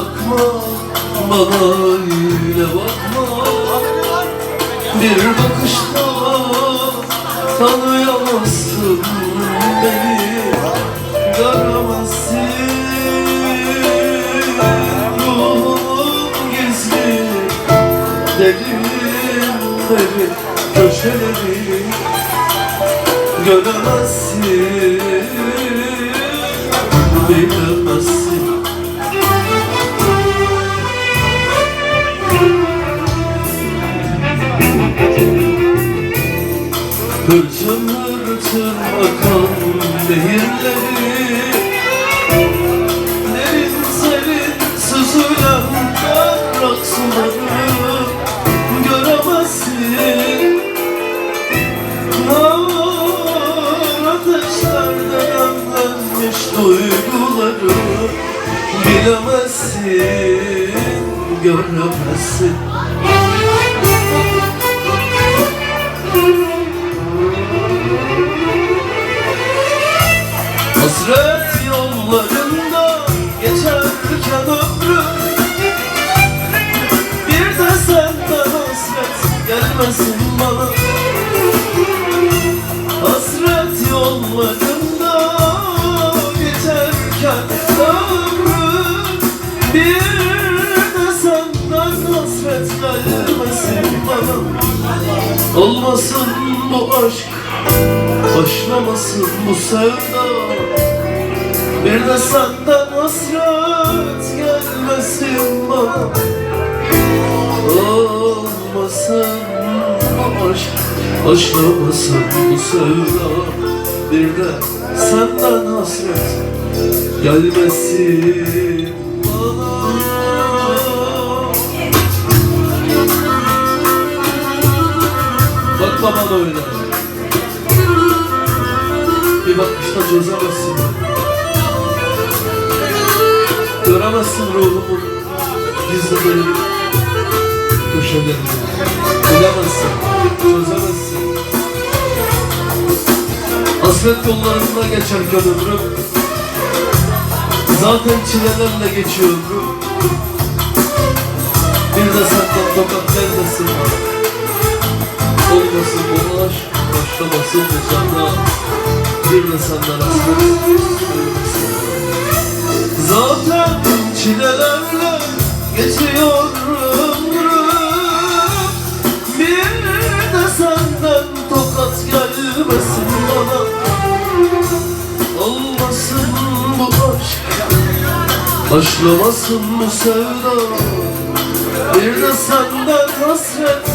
bakma Bana öyle bakma. Bir bakışta tanıyamazsın beni. Göremezsin Ruhum gizli Derinleri, köşeleri. Göremezsin. Beni Hırçın hırçın akan nehirleri. Derin serin süzülen berrak suları Göremezsin. Nar ateşlerde demlenmiş duyguları. Bilemezsin, göremezsin Bir de senden hasret gelmesin bana. Hasret yollarında geçerken ömrüm Bir de senden hasret gelmesin bana. Olmasın bu aşk Başlamasın bu sevda Bir de senden hasret gelmesin bana. Olmasın aşk Başlamasın bu sevda. Bir de senden hasret gelmesin Bakma bana öyle. Bir bakışta çözemezsin Göremezsin ruhumun gizlileri Köşelerini Bilemezsin, çözemezsin. Hasret yollarında geçerken ömrüm Zaten çilelerle geçiyor ömrüm Bir de senden tokat gelmesin Olmasın bu aşk Başlamasın bu senden. Bir de senden hasret Zaten çilelerle geçiyor ömrüm Bir de senden tokat gelmesin bana. Olmasın bu aşk Başlamasın bu sevda. Bir de senden hasret